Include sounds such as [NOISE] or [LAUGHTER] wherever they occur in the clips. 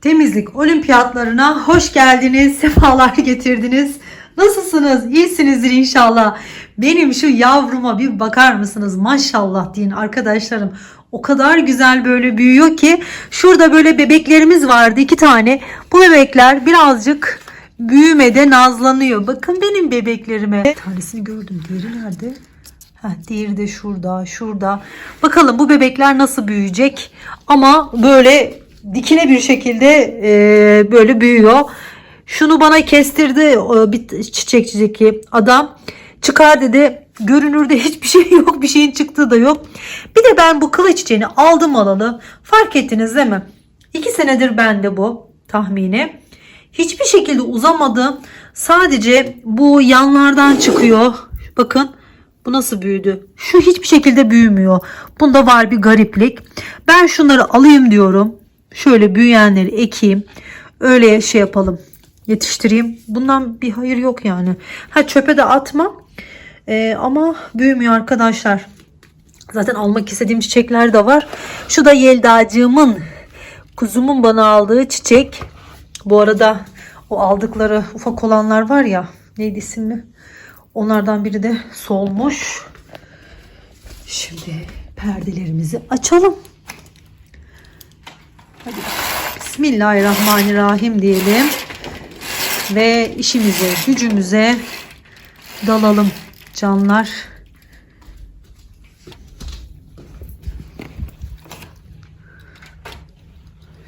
Temizlik olimpiyatlarına hoş geldiniz, [LAUGHS] sefalar getirdiniz. Nasılsınız? İyisinizdir inşallah. Benim şu yavruma bir bakar mısınız? Maşallah deyin arkadaşlarım. O kadar güzel böyle büyüyor ki şurada böyle bebeklerimiz vardı iki tane. Bu bebekler birazcık büyümede nazlanıyor. Bakın benim bebeklerime. Bir tanesini gördüm. Diğeri nerede? Heh, diğeri de şurada, şurada. Bakalım bu bebekler nasıl büyüyecek? Ama böyle dikine bir şekilde e, böyle büyüyor. Şunu bana kestirdi e, bir çiçekçideki adam. Çıkar dedi. Görünürde [LAUGHS] hiçbir şey yok. Bir şeyin çıktığı da yok. Bir de ben bu kılıç çiçeğini aldım alalı. Fark ettiniz değil mi? İki senedir bende bu tahmini. Hiçbir şekilde uzamadı. Sadece bu yanlardan çıkıyor. Bakın bu nasıl büyüdü? Şu hiçbir şekilde büyümüyor. Bunda var bir gariplik. Ben şunları alayım diyorum. Şöyle büyüyenleri ekeyim. Öyle şey yapalım. Yetiştireyim. Bundan bir hayır yok yani. Ha çöpe de atma. Ee, ama büyümüyor arkadaşlar. Zaten almak istediğim çiçekler de var. Şu da Yeldacığımın kuzumun bana aldığı çiçek. Bu arada o aldıkları ufak olanlar var ya. Neydi ismi? Onlardan biri de solmuş. Şimdi perdelerimizi açalım. Hadi Bismillahirrahmanirrahim diyelim. Ve işimize, gücümüze dalalım canlar.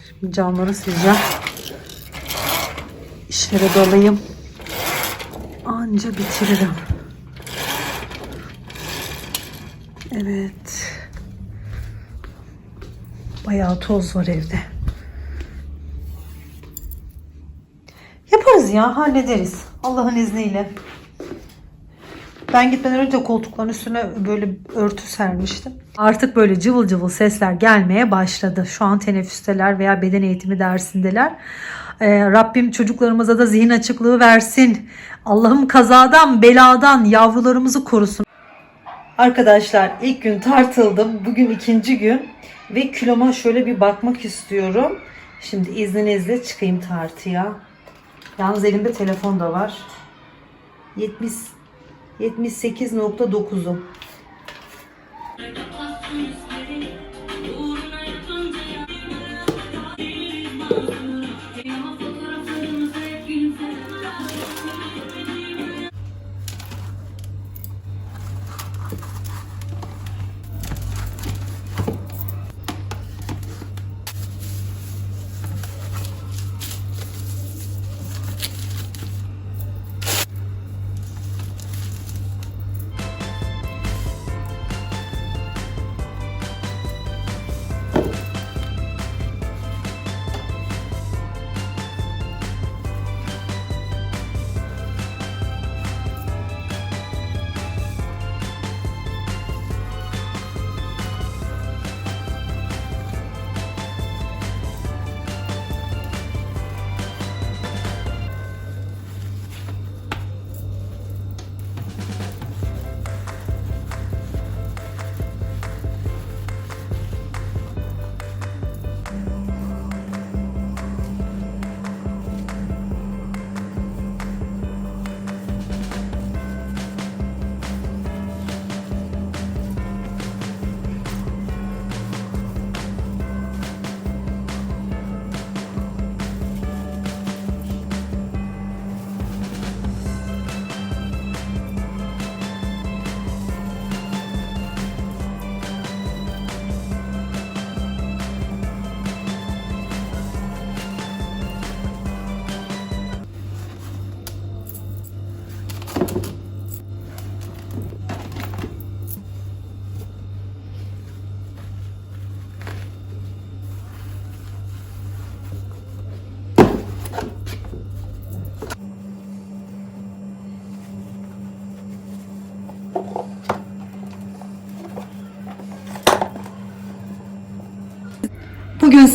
Şimdi camları sileceğim. İşlere dalayım. Anca bitiririm. Evet. Bayağı toz var evde. Yaparız ya hallederiz. Allah'ın izniyle. Ben gitmeden önce koltukların üstüne böyle örtü sermiştim. Artık böyle cıvıl cıvıl sesler gelmeye başladı. Şu an teneffüsteler veya beden eğitimi dersindeler. Ee, Rabbim çocuklarımıza da zihin açıklığı versin. Allah'ım kazadan, beladan yavrularımızı korusun. Arkadaşlar ilk gün tartıldım. Bugün ikinci gün. Ve kiloma şöyle bir bakmak istiyorum. Şimdi izninizle çıkayım tartıya. Yalnız elimde telefon da var. 70 78.9'um.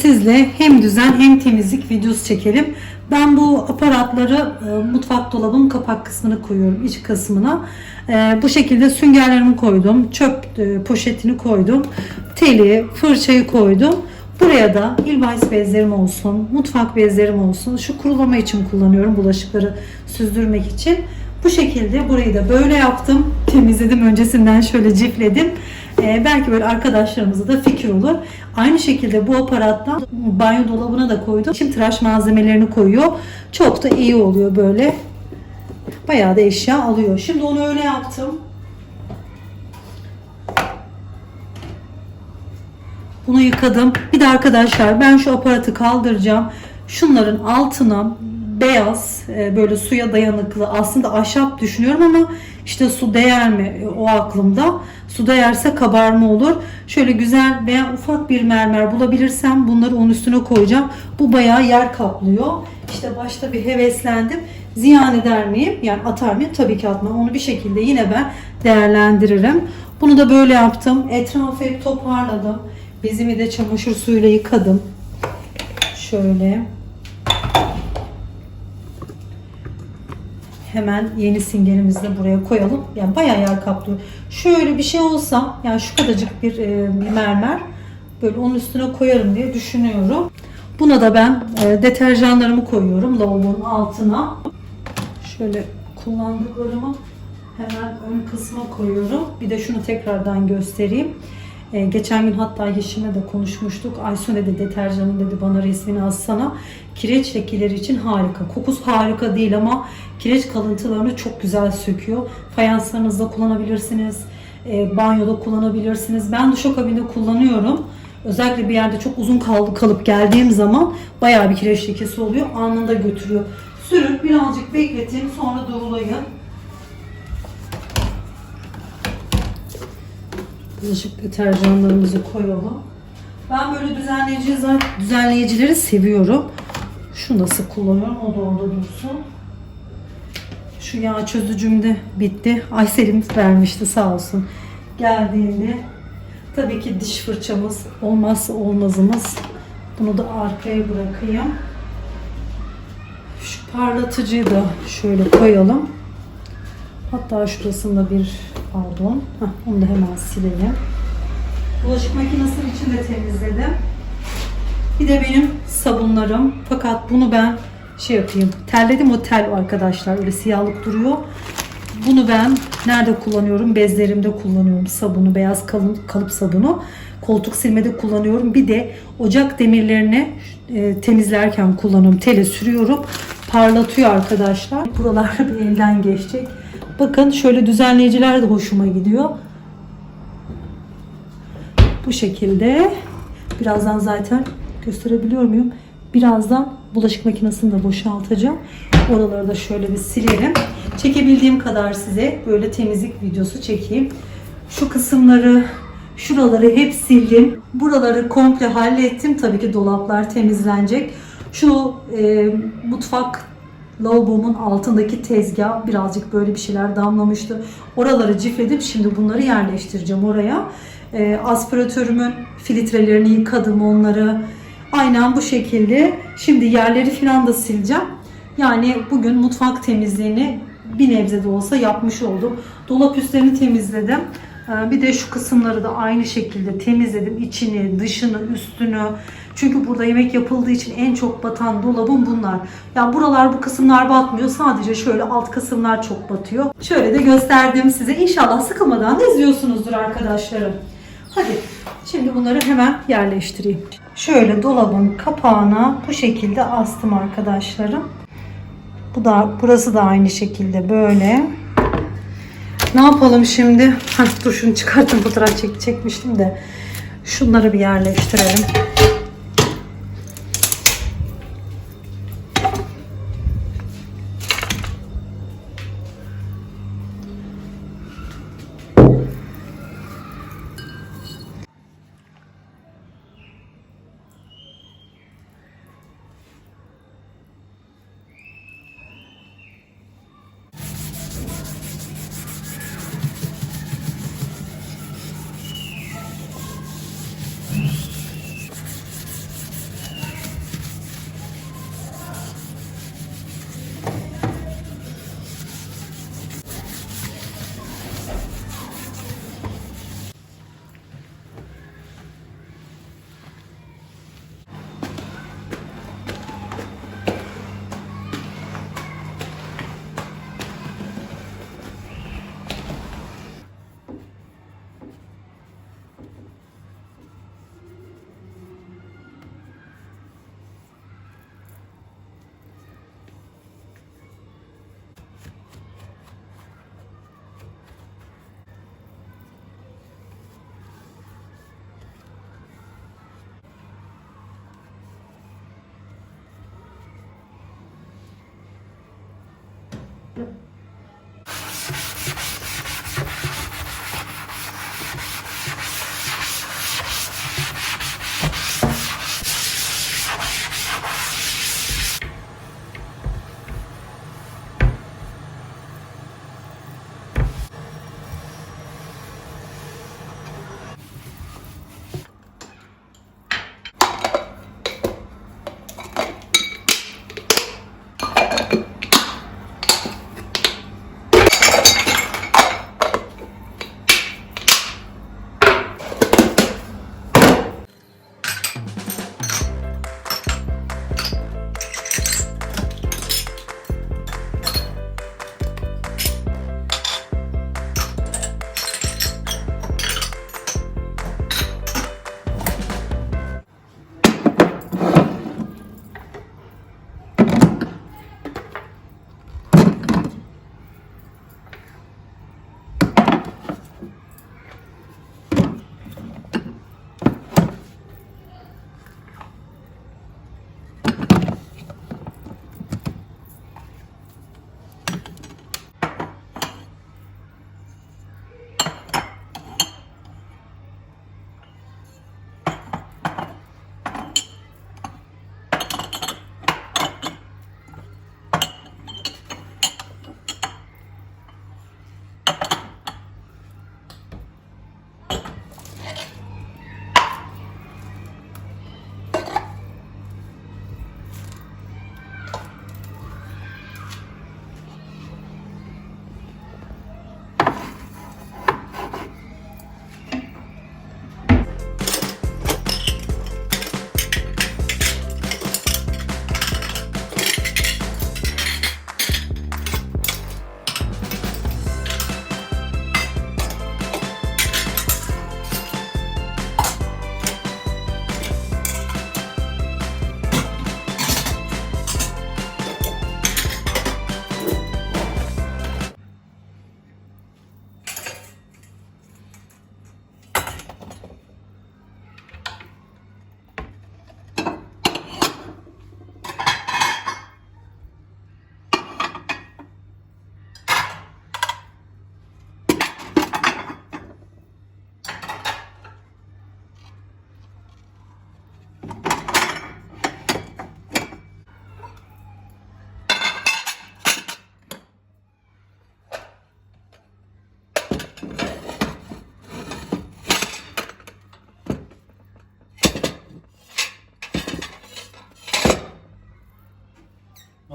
sizle hem düzen hem temizlik videosu çekelim. Ben bu aparatları e, mutfak dolabının kapak kısmına koyuyorum, iç kısmına. E, bu şekilde süngerlerimi koydum, çöp e, poşetini koydum, teli, fırçayı koydum. Buraya da ilbais bezlerim olsun, mutfak bezlerim olsun. Şu kurulama için kullanıyorum bulaşıkları süzdürmek için. Bu şekilde burayı da böyle yaptım. Temizledim öncesinden şöyle cifledim. Ee, belki böyle arkadaşlarımıza da fikir olur. Aynı şekilde bu aparattan banyo dolabına da koydum. Şimdi tıraş malzemelerini koyuyor. Çok da iyi oluyor böyle. Bayağı da eşya alıyor. Şimdi onu öyle yaptım. Bunu yıkadım. Bir de arkadaşlar ben şu aparatı kaldıracağım. Şunların altına beyaz e, böyle suya dayanıklı aslında ahşap düşünüyorum ama işte su değer mi E, o aklımda. Su değerse kabarma olur. Şöyle güzel veya ufak bir mermer bulabilirsem bunları onun üstüne koyacağım. Bu bayağı yer kaplıyor. İşte başta bir heveslendim. Ziyan eder miyim? Yani atar mıyım? Tabii ki atmam. Onu bir şekilde yine ben değerlendiririm. Bunu da böyle yaptım. Etrafı hep toparladım. Bezimi de çamaşır suyuyla yıkadım. Şöyle. Hemen yeni singerimizi de buraya koyalım. Yani bayağı yer kaplıyor. Şöyle bir şey olsa yani şu kadarcık bir, e, mermer böyle onun üstüne koyarım diye düşünüyorum. Buna da ben e, deterjanlarımı koyuyorum lavabonun altına. Şöyle kullandıklarımı hemen ön kısma koyuyorum. Bir de şunu tekrardan göstereyim. Ee, geçen gün hatta Yeşim'le de konuşmuştuk. Aysun dedi deterjanın dedi bana resmini alsana. Kireç lekeleri için harika. Kokusu harika değil ama kireç kalıntılarını çok güzel söküyor. Fayanslarınızda kullanabilirsiniz. E, banyoda kullanabilirsiniz. Ben duşakabinde kullanıyorum. Özellikle bir yerde çok uzun kaldı kalıp geldiğim zaman bayağı bir kireç lekesi oluyor. Anında götürüyor. Sürüp birazcık bekletin sonra durulayın. Bulaşık deterjanlarımızı koyalım. Ben böyle düzenleyici, düzenleyicileri seviyorum. Şu nasıl kullanıyorum o da orada dursun. Şu yağ çözücüm de bitti. Aysel'im vermişti sağ olsun. Geldiğinde tabii ki diş fırçamız olmazsa olmazımız. Bunu da arkaya bırakayım. Şu parlatıcıyı da şöyle koyalım. Hatta şurasında bir pardon. Heh, onu da hemen silelim. Bulaşık makinesinin içinde temizledim. Bir de benim sabunlarım. Fakat bunu ben şey yapayım. Terledim o tel arkadaşlar. Öyle siyahlık duruyor. Bunu ben nerede kullanıyorum? Bezlerimde kullanıyorum sabunu. Beyaz kalın, kalıp sabunu. Koltuk silmede kullanıyorum. Bir de ocak demirlerini e, temizlerken kullanıyorum. Tele sürüyorum. Parlatıyor arkadaşlar. Buralar bir [LAUGHS] elden geçecek. Bakın şöyle düzenleyiciler de hoşuma gidiyor. Bu şekilde. Birazdan zaten gösterebiliyor muyum? Birazdan bulaşık makinesini de boşaltacağım. Oraları da şöyle bir silerim. Çekebildiğim kadar size böyle temizlik videosu çekeyim. Şu kısımları, şuraları hep sildim. Buraları komple hallettim. Tabii ki dolaplar temizlenecek. Şu e, mutfak lavabomun altındaki tezgah birazcık böyle bir şeyler damlamıştı. Oraları cifledim. Şimdi bunları yerleştireceğim oraya. E, aspiratörümün filtrelerini yıkadım onları. Aynen bu şekilde. Şimdi yerleri falan da sileceğim. Yani bugün mutfak temizliğini bir nebze de olsa yapmış oldum. Dolap üstlerini temizledim. Ee, Bir de şu kısımları da aynı şekilde temizledim. İçini, dışını, üstünü. Çünkü burada yemek yapıldığı için en çok batan dolabım bunlar. Yani buralar bu kısımlar batmıyor. Sadece şöyle alt kısımlar çok batıyor. Şöyle de gösterdim size. İnşallah sıkılmadan da izliyorsunuzdur arkadaşlarım. Hadi şimdi bunları hemen yerleştireyim. Şöyle dolabın kapağına bu şekilde astım arkadaşlarım. Bu da burası da aynı şekilde böyle. Ne yapalım şimdi? Heh, dur şunu çıkartın fotoğraf çek çekmiştim de. Şunları bir yerleştirelim.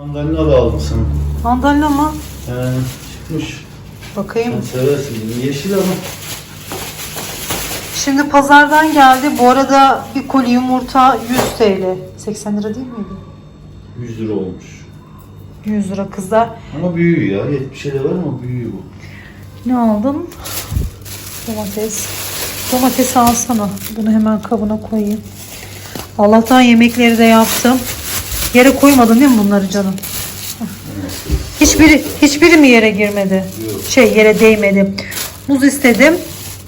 Mandalina da aldım sana. Mandalina mı? Yani çıkmış. Bakayım. Sen seversin. Yeşil ama. Şimdi pazardan geldi. Bu arada bir koli yumurta 100 TL. 80 lira değil miydi? 100 lira olmuş. 100 lira kızlar. Ama büyüğü ya. 70 lira var ama büyüğü bu. Ne aldın? Domates. Domates alsana. Bunu hemen kabına koyayım. Allah'tan yemekleri de yaptım. Yere koymadın değil mi bunları canım? Hiçbiri hiçbiri mi yere girmedi? Yok. Şey yere değmedi. Muz istedim.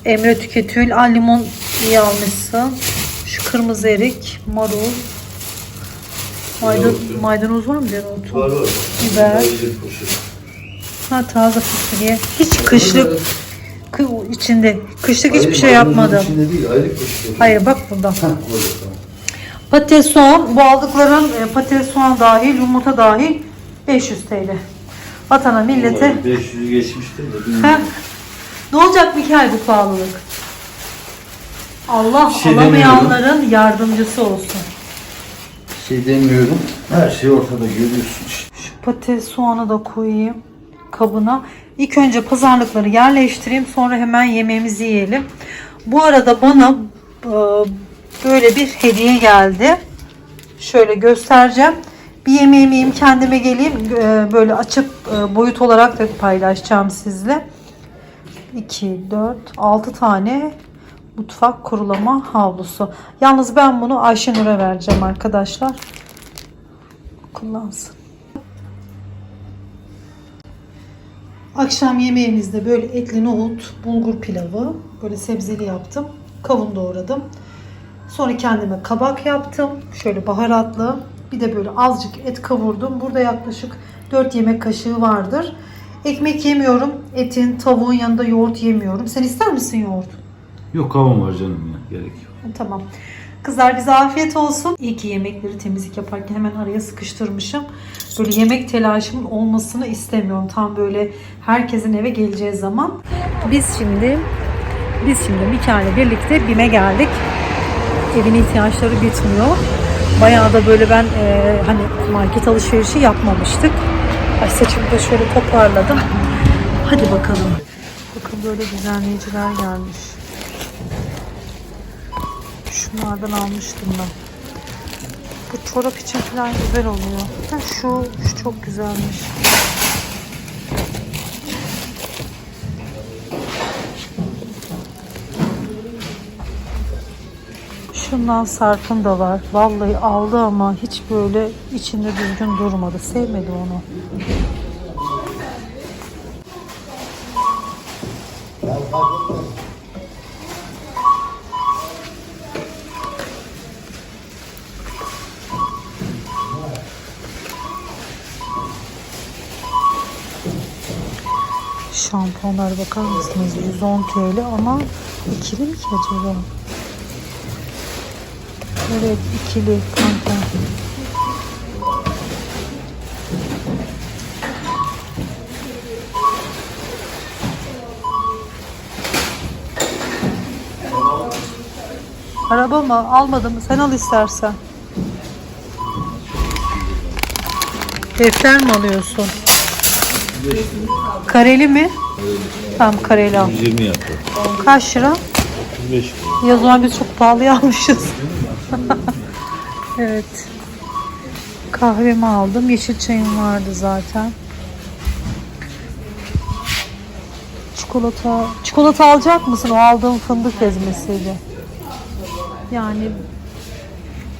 Emre tüketül. Al limon iyi almışsın. Şu kırmızı erik, marul. Maydan, Dereotu. maydanoz var mı dereotu? Var var. Biber. Ha taze fasulye. Hiç kışlık kı- içinde. Kışlık hiçbir şey yapmadım. Hayır bak burada. Heh, orada tamam. Patates soğan. Bu aldıkların e, patates soğan dahil, yumurta dahil 500 TL. Vatana millete. Vallahi 500'ü geçmiştir de bilmiyorum. Ne olacak Mikael bu pahalılık? Allah Bir şey alamayanların yardımcısı olsun. Bir şey demiyorum. Her şey ortada görüyorsun işte. Şu patates soğanı da koyayım kabına. İlk önce pazarlıkları yerleştireyim. Sonra hemen yemeğimizi yiyelim. Bu arada bana e, böyle bir hediye geldi. Şöyle göstereceğim. Bir yemeğimi yiyeyim kendime geleyim. E, Böyle açıp e, boyut olarak da paylaşacağım sizle. 2, 4, 6 tane mutfak kurulama havlusu. Yalnız ben bunu Ayşenur'a vereceğim arkadaşlar. Kullansın. Akşam yemeğimizde böyle etli nohut, bulgur pilavı, böyle sebzeli yaptım. Kavun doğradım. Sonra kendime kabak yaptım. Şöyle baharatlı. Bir de böyle azıcık et kavurdum. Burada yaklaşık 4 yemek kaşığı vardır. Ekmek yemiyorum. Etin, tavuğun yanında yoğurt yemiyorum. Sen ister misin yoğurt? Yok havam var canım ya. Gerek yok. Tamam. Kızlar bize afiyet olsun. İyi ki yemekleri temizlik yaparken hemen araya sıkıştırmışım. Böyle yemek telaşımın olmasını istemiyorum. Tam böyle herkesin eve geleceği zaman. Biz şimdi biz şimdi Mikail'le birlikte BİM'e geldik. Evin ihtiyaçları bitmiyor. Bayağı da böyle ben e, hani market alışverişi yapmamıştık. Ay saçımı da şöyle toparladım. Hadi bakalım. Bakın böyle düzenleyiciler gelmiş. Şunlardan almıştım ben. Bu çorap için falan güzel oluyor. Şu, şu çok güzelmiş. Şundan Sarp'ın da var. Vallahi aldı ama hiç böyle içinde düzgün durmadı. Sevmedi onu. Şampuanlara bakar mısınız? 110 TL ama ikili mi ki acaba? Evet ikili kanka. Araba mı? Almadım. Sen al istersen. Defter mi alıyorsun? Kareli mi? Tamam kareli al. 120 yaptı. Kaç lira? 35 Ya o zaman biz çok pahalıya almışız. [LAUGHS] evet. Kahvemi aldım. Yeşil çayım vardı zaten. Çikolata. Çikolata alacak mısın? O aldığım fındık ezmesiydi. Yani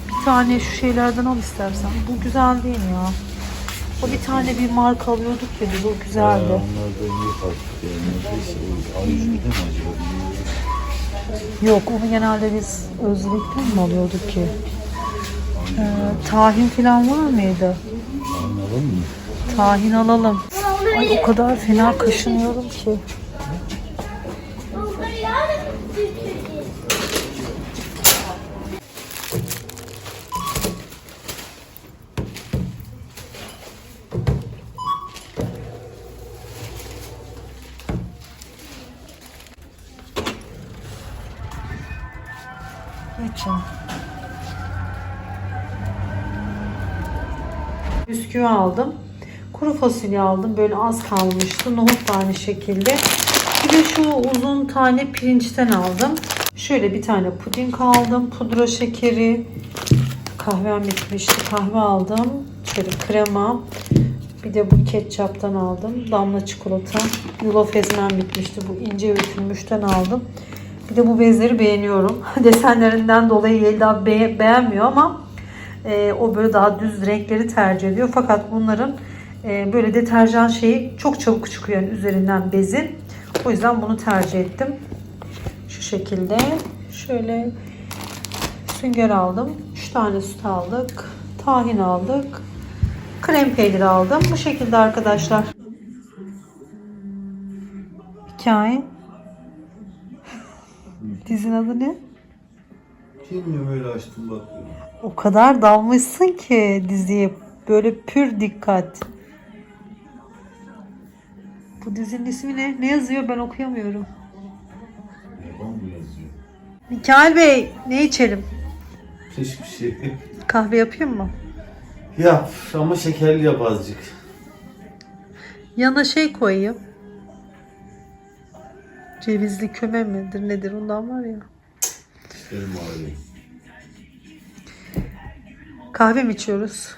bir tane şu şeylerden al istersen. Bu güzel değil ya? O bir tane bir marka alıyorduk ya biz. O güzeldi. Onlar da niye kalktık yani? Neredeyse o avuç bir de mi acaba? Yok onu genelde biz Özbek'ten mi alıyorduk ki? Ee, tahin falan var mıydı? Tahin alalım. Ay o kadar fena kaşınıyorum ki. Bisküvi aldım. Kuru fasulye aldım. Böyle az kalmıştı. Nohut da aynı şekilde. Bir de şu uzun tane pirinçten aldım. Şöyle bir tane puding aldım. Pudra şekeri. Kahvem bitmişti. Kahve aldım. Şöyle krema. Bir de bu ketçaptan aldım. Damla çikolata. Yulaf ezmem bitmişti. Bu ince öğütülmüşten aldım. Bir de bu bezleri beğeniyorum. [LAUGHS] Desenlerinden dolayı Yelda be- beğenmiyor ama e, o böyle daha düz renkleri tercih ediyor. Fakat bunların e, böyle deterjan şeyi çok çabuk çıkıyor yani üzerinden bezi. O yüzden bunu tercih ettim. Şu şekilde. Şöyle sünger aldım. 3 tane süt aldık. Tahin aldık. Krem peyniri aldım. Bu şekilde arkadaşlar. Hikaye. [LAUGHS] Dizin adı ne? Bilmiyorum öyle açtım bakıyorum. O kadar dalmışsın ki diziye. Böyle pür dikkat. Bu dizinin ismi ne? Ne yazıyor ben okuyamıyorum. Yaban mı yazıyor? Mikail Bey ne içelim? Hiçbir şey. Kahve yapayım mı? Yap ama şekerli yap azıcık. Yana şey koyayım. Cevizli köme midir nedir ondan var ya. Benim ağrıyor. Kahve mi içiyoruz?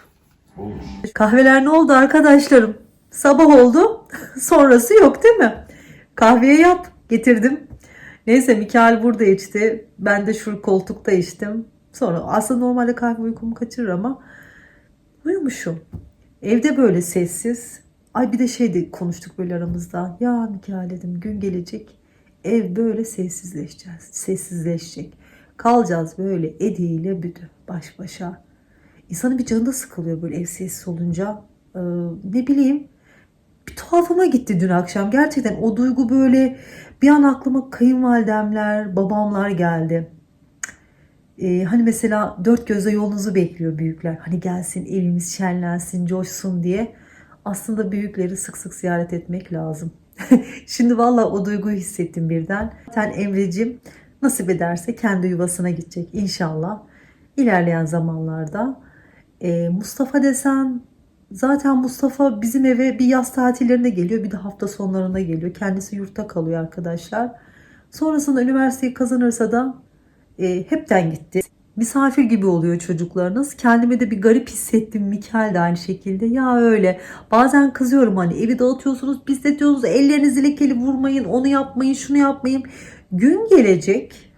Olur. Kahveler ne oldu arkadaşlarım? Sabah oldu. [LAUGHS] Sonrası yok değil mi? Kahveye yap. Getirdim. Neyse Mikael burada içti. Ben de şu koltukta içtim. Sonra aslında normalde kahve uykumu kaçırır ama uyumuşum. Evde böyle sessiz. Ay bir de şey de konuştuk böyle aramızda. Ya Mikael dedim gün gelecek. Ev böyle sessizleşeceğiz. Sessizleşecek. Kalacağız böyle Edi ile Büdü baş başa. İnsanın bir canı da sıkılıyor böyle ev sessiz olunca. Ee, ne bileyim bir tuhafıma gitti dün akşam. Gerçekten o duygu böyle bir an aklıma kayınvalidemler, babamlar geldi. Ee, hani mesela dört gözle yolunuzu bekliyor büyükler. Hani gelsin evimiz şenlensin, coşsun diye. Aslında büyükleri sık sık ziyaret etmek lazım. [LAUGHS] Şimdi valla o duyguyu hissettim birden. Sen Emre'cim nasip ederse kendi yuvasına gidecek inşallah. İlerleyen zamanlarda. Ee, Mustafa desen zaten Mustafa bizim eve bir yaz tatillerinde geliyor bir de hafta sonlarında geliyor. Kendisi yurtta kalıyor arkadaşlar. Sonrasında üniversiteyi kazanırsa da e, hepten gitti. Misafir gibi oluyor çocuklarınız. Kendime de bir garip hissettim. Mikel de aynı şekilde. Ya öyle. Bazen kızıyorum hani evi dağıtıyorsunuz. Biz de diyoruz ellerinizi lekeli vurmayın. Onu yapmayın, şunu yapmayın. Gün gelecek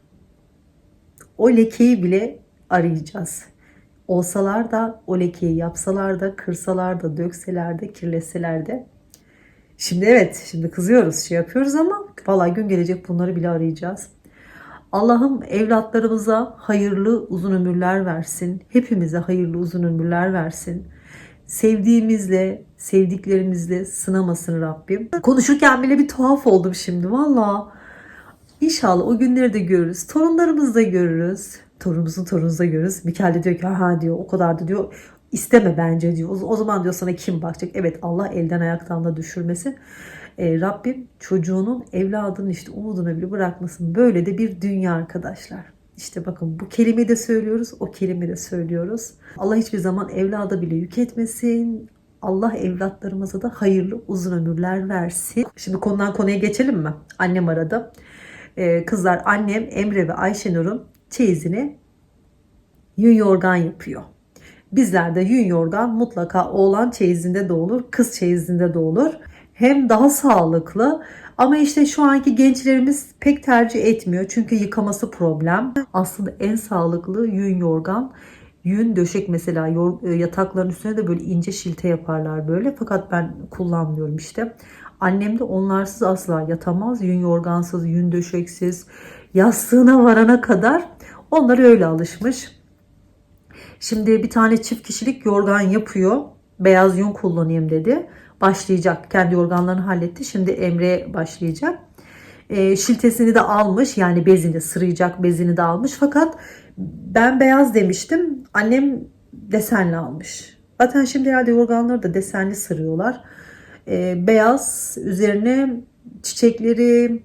o lekeyi bile arayacağız. Olsalar da o lekeyi yapsalar da, kırsalar da, dökseler de, kirletseler de. Şimdi evet, şimdi kızıyoruz, şey yapıyoruz ama vallahi gün gelecek bunları bile arayacağız. Allah'ım evlatlarımıza hayırlı uzun ömürler versin. Hepimize hayırlı uzun ömürler versin. Sevdiğimizle, sevdiklerimizle sınamasın Rabbim. Konuşurken bile bir tuhaf oldum şimdi valla. İnşallah o günleri de görürüz. Torunlarımızı da görürüz. Torunumuzun torununuzu da görürüz. Mikel de diyor ki ha diyor o kadar da diyor isteme bence diyor. O, zaman diyor sana kim bakacak? Evet Allah elden ayaktan da düşürmesin. Ee, Rabbim çocuğunun evladının işte umuduna bile bırakmasın. Böyle de bir dünya arkadaşlar. İşte bakın bu kelimeyi de söylüyoruz, o kelimeyi de söylüyoruz. Allah hiçbir zaman evlada bile yük etmesin. Allah evlatlarımıza da hayırlı uzun ömürler versin. Şimdi konudan konuya geçelim mi? Annem aradı. Ee, kızlar annem Emre ve Ayşenur'un çeyizini yün yorgan yapıyor. Bizlerde yün yorgan mutlaka oğlan çeyizinde de olur, kız çeyizinde de olur. Hem daha sağlıklı ama işte şu anki gençlerimiz pek tercih etmiyor. Çünkü yıkaması problem. Aslında en sağlıklı yün yorgan. Yün döşek mesela e, yatakların üstüne de böyle ince şilte yaparlar böyle. Fakat ben kullanmıyorum işte. Annem de onlarsız asla yatamaz. Yün yorgansız, yün döşeksiz, yastığına varana kadar onlara öyle alışmış. Şimdi bir tane çift kişilik yorgan yapıyor. Beyaz yün kullanayım dedi. Başlayacak. Kendi yorganlarını halletti. Şimdi Emre başlayacak. E, şiltesini de almış. Yani bezini, sırayacak bezini de almış. Fakat ben beyaz demiştim. Annem desenli almış. Zaten şimdi herhalde yorganları da desenli sırıyorlar. E, beyaz üzerine çiçekleri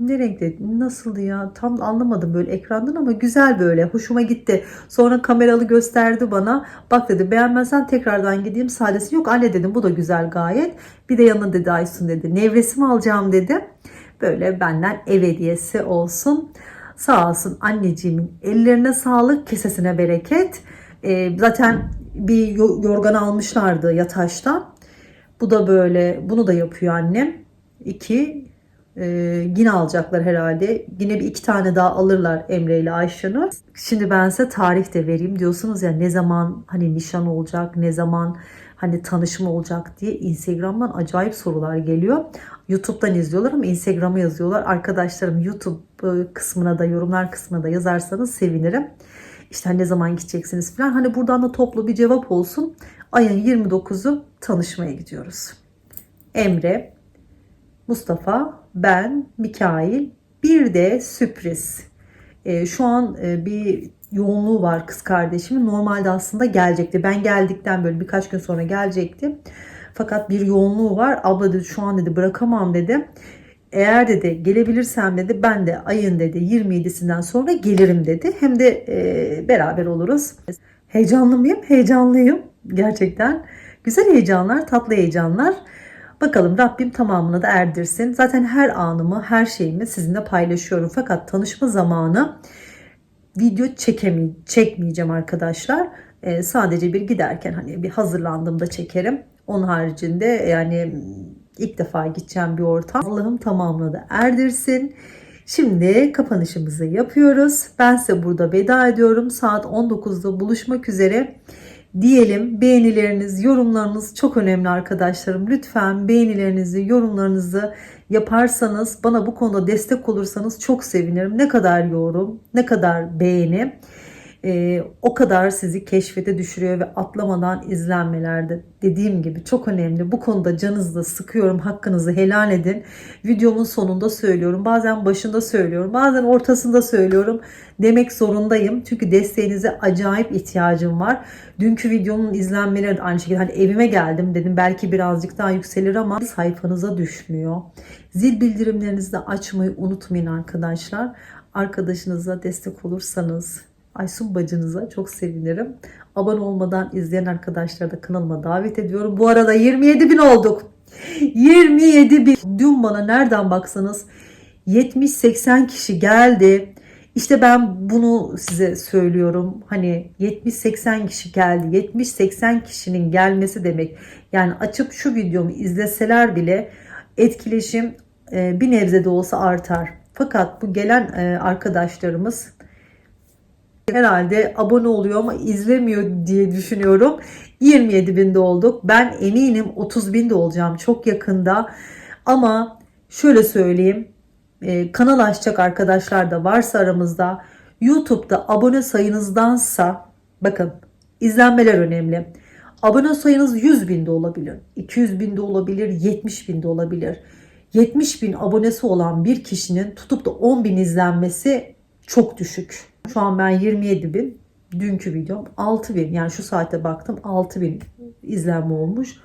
ne renkte nasıldı ya tam anlamadım böyle ekrandan ama güzel böyle hoşuma gitti. Sonra kameralı gösterdi bana bak dedi beğenmezsen tekrardan gideyim sadesi yok anne dedim bu da güzel gayet. Bir de yanına dedi Aysun dedi nevresim alacağım dedi. Böyle benden ev hediyesi olsun. Sağ olsun anneciğimin ellerine sağlık kesesine bereket. Ee, zaten bir yo- yorgan almışlardı yataştan. Bu da böyle bunu da yapıyor annem. İki ee, yine alacaklar herhalde. Yine bir iki tane daha alırlar Emre ile Ayşenur. Şimdi ben size tarih de vereyim diyorsunuz ya ne zaman hani nişan olacak, ne zaman hani tanışma olacak diye Instagram'dan acayip sorular geliyor. YouTube'dan izliyorlar ama Instagram'a yazıyorlar. Arkadaşlarım YouTube e, kısmına da yorumlar kısmına da yazarsanız sevinirim. İşte hani ne zaman gideceksiniz falan. Hani buradan da toplu bir cevap olsun. Ayın 29'u tanışmaya gidiyoruz. Emre, Mustafa, ben, Mikail, bir de sürpriz. Ee, şu an e, bir yoğunluğu var kız kardeşimin. Normalde aslında gelecekti. Ben geldikten böyle birkaç gün sonra gelecekti. Fakat bir yoğunluğu var. Abla dedi şu an dedi bırakamam dedi. Eğer dedi gelebilirsem dedi ben de ayın dedi 27'sinden sonra gelirim dedi. Hem de e, beraber oluruz. Heyecanlı mıyım? Heyecanlıyım. Gerçekten. Güzel heyecanlar, tatlı heyecanlar. Bakalım Rabbim tamamını da erdirsin. Zaten her anımı, her şeyimi sizinle paylaşıyorum. Fakat tanışma zamanı video çekemi çekmeyeceğim arkadaşlar. Ee, sadece bir giderken hani bir hazırlandığımda çekerim. Onun haricinde yani ilk defa gideceğim bir ortam. Allah'ım tamamını da erdirsin. Şimdi kapanışımızı yapıyoruz. Ben size burada veda ediyorum. Saat 19'da buluşmak üzere diyelim. Beğenileriniz, yorumlarınız çok önemli arkadaşlarım. Lütfen beğenilerinizi, yorumlarınızı yaparsanız, bana bu konuda destek olursanız çok sevinirim. Ne kadar yorum, ne kadar beğeni e, o kadar sizi keşfete düşürüyor ve atlamadan izlenmelerde. Dediğim gibi çok önemli. Bu konuda canınızı sıkıyorum. Hakkınızı helal edin. Videomun sonunda söylüyorum. Bazen başında söylüyorum. Bazen ortasında söylüyorum. Demek zorundayım. Çünkü desteğinize acayip ihtiyacım var. Dünkü videonun izlenmeleri de aynı şekilde. Hani evime geldim dedim. Belki birazcık daha yükselir ama sayfanıza düşmüyor. Zil bildirimlerinizi de açmayı unutmayın arkadaşlar. Arkadaşınıza destek olursanız Aysun bacınıza çok sevinirim. Abone olmadan izleyen arkadaşları da kanalıma davet ediyorum. Bu arada 27 bin olduk. 27 bin. Dün bana nereden baksanız 70-80 kişi geldi. İşte ben bunu size söylüyorum. Hani 70-80 kişi geldi. 70-80 kişinin gelmesi demek. Yani açıp şu videomu izleseler bile etkileşim e, bir nebze de olsa artar. Fakat bu gelen e, arkadaşlarımız herhalde abone oluyor ama izlemiyor diye düşünüyorum. 27 binde olduk. Ben eminim 30 binde olacağım çok yakında. Ama şöyle söyleyeyim. e, kanal açacak arkadaşlar da varsa aramızda YouTube'da abone sayınızdansa bakın izlenmeler önemli. Abone sayınız 100 binde olabilir, 200 binde olabilir, 70 binde olabilir. 70 bin abonesi olan bir kişinin tutup da 10 bin izlenmesi çok düşük. Şu an ben 27 bin. Dünkü videom 6 bin. Yani şu saate baktım 6 bin izlenme olmuş.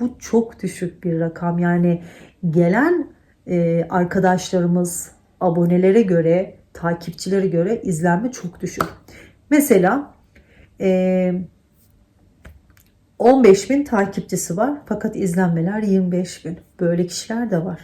Bu çok düşük bir rakam. Yani gelen e, arkadaşlarımız abonelere göre, takipçilere göre izlenme çok düşük. Mesela e, 15 bin takipçisi var fakat izlenmeler 25 bin. Böyle kişiler de var.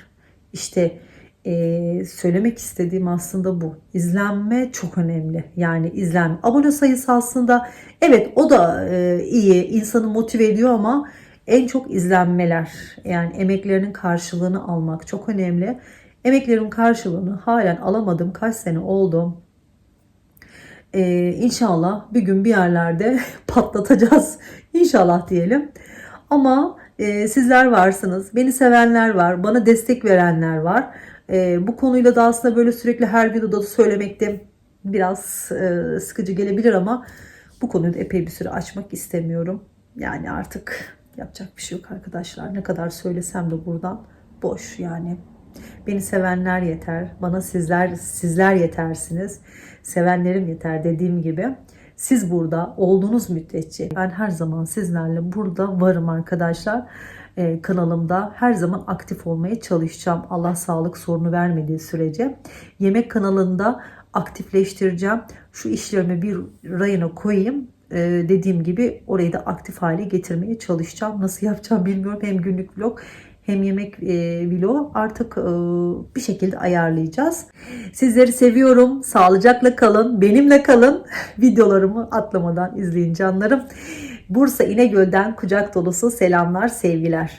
İşte e, söylemek istediğim aslında bu. İzlenme çok önemli. Yani izlenme. Abone sayısı aslında evet o da e, iyi. insanı motive ediyor ama en çok izlenmeler. Yani emeklerinin karşılığını almak çok önemli. Emeklerimin karşılığını halen alamadım. Kaç sene oldu. Ee, inşallah bir gün bir yerlerde [LAUGHS] patlatacağız. İnşallah diyelim. Ama e, sizler varsınız. Beni sevenler var. Bana destek verenler var. E, bu konuyla da aslında böyle sürekli her videoda da söylemekte biraz e, sıkıcı gelebilir ama bu konuyu da epey bir süre açmak istemiyorum. Yani artık yapacak bir şey yok arkadaşlar. Ne kadar söylesem de buradan boş yani. Beni sevenler yeter. Bana sizler sizler yetersiniz. Sevenlerim yeter dediğim gibi. Siz burada olduğunuz müddetçe ben her zaman sizlerle burada varım arkadaşlar. Ee, kanalımda her zaman aktif olmaya çalışacağım. Allah sağlık sorunu vermediği sürece. Yemek kanalında aktifleştireceğim. Şu işlerimi bir rayına koyayım. Ee, dediğim gibi orayı da aktif hale getirmeye çalışacağım. Nasıl yapacağım bilmiyorum. Hem günlük vlog hem yemek e, vlogu artık e, bir şekilde ayarlayacağız. Sizleri seviyorum. Sağlıcakla kalın. Benimle kalın. [LAUGHS] Videolarımı atlamadan izleyin canlarım. Bursa İnegöl'den kucak dolusu selamlar, sevgiler.